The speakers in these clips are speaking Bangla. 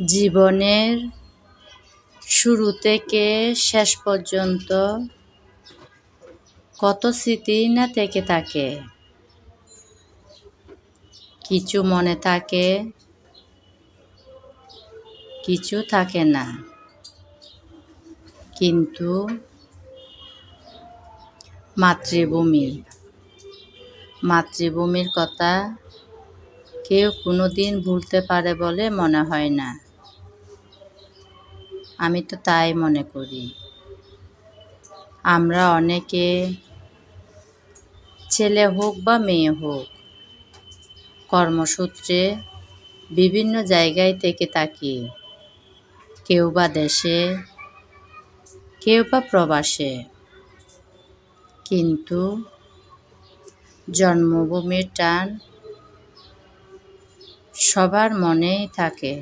জীবনের শুরু থেকে শেষ পর্যন্ত কত স্মৃতি না থেকে থাকে? কিছু মনে থাকে, কিছু থাকে না। কিন্তু মাতৃভূমি, মাতৃভূমির কথা কেউ কোনো দিন ভুলতে পারে বলে মনে হয় না। আমি তো তাই মনে করি। আমরা অনেকে ছেলে হোক বা মেয়ে হোক, কর্মসূত্রে বিভিন্ন জায়গায় থেকে থাকি। কেউ বা দেশে, কেউ বা প্রবাসে। কিন্তু জন্মভূমির টান সবার মনেই থাকে।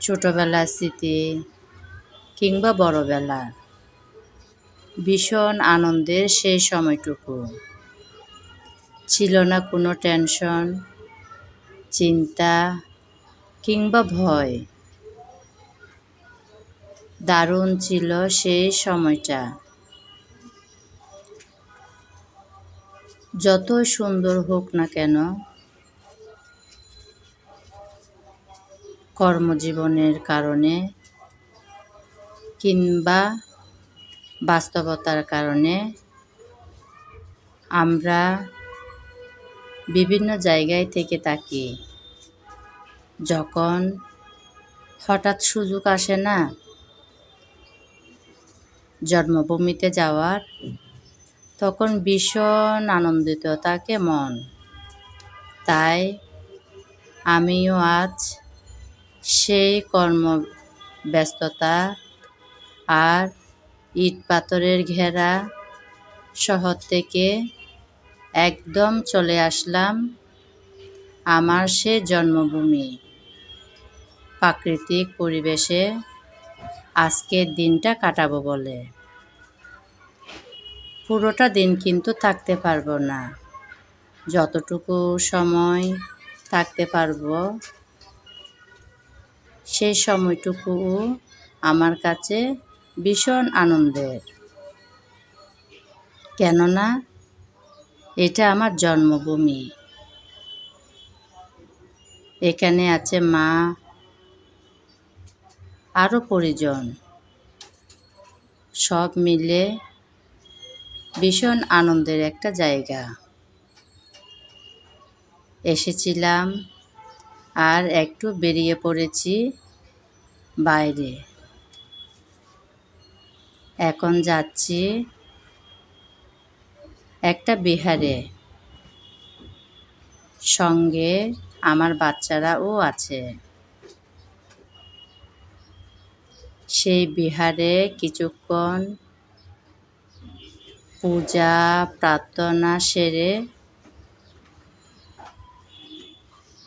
ছোটোবেলার স্মৃতি কিংবা বড়বেলার। ভীষণ আনন্দের সেই সময়টুকু। ছিল না কোনো টেনশন, চিন্তা কিংবা ভয়। দারুণ ছিল সেই সময়টা। যতই সুন্দর হোক না কেন কর্মজীবনের কারণে কিংবা বাস্তবতার কারণে আমরা বিভিন্ন জায়গায় থেকে থাকি। যখন হঠাৎ সুযোগ আসে না, জন্মভূমিতে যাওয়ার, তখন ভীষণ আনন্দিত থাকে মন। তাই আমিও আজ সেই কর্ম ব্যস্ততা আর ইট পাথরের ঘেরা শহর থেকে একদম চলে আসলাম আমার সে জন্মভূমি। প্রাকৃতিক পরিবেশে আজকের দিনটা কাটাবো বলে। পুরোটা দিন কিন্তু থাকতে পারব না। যতটুকু সময় থাকতে পারব সেই সময়টুকু আমার কাছে ভীষণ আনন্দের। কেননা এটা আমার জন্মভূমি। এখানে আছে মা, আরও পরিজন। সব মিলে ভীষণ আনন্দের একটা জায়গা। এসেছিলাম আর একটু বেরিয়ে পড়েছি বাইরে। এখন যাচ্ছি একটা বিহারে। সঙ্গে আমার বাচ্চারাও আছে। সেই বিহারে কিছুক্ষণ পূজা প্রার্থনা সেরে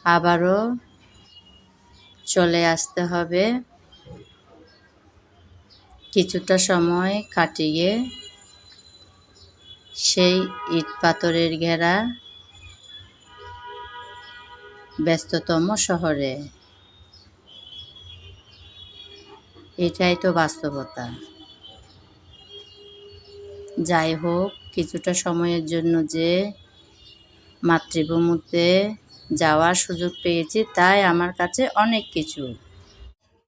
আবারও চলে আসতে হবে। কিছুটা সময় কাটিয়ে সেই ইট পাথরের ঘেরা ব্যস্ততম শহরে। এটাই তো বাস্তবতা। যাই হোক, কিছুটা সময়ের জন্য যে মাতৃভূমিতে যাওয়ার সুযোগ পেয়েছি তাই আমার কাছে অনেক কিছু।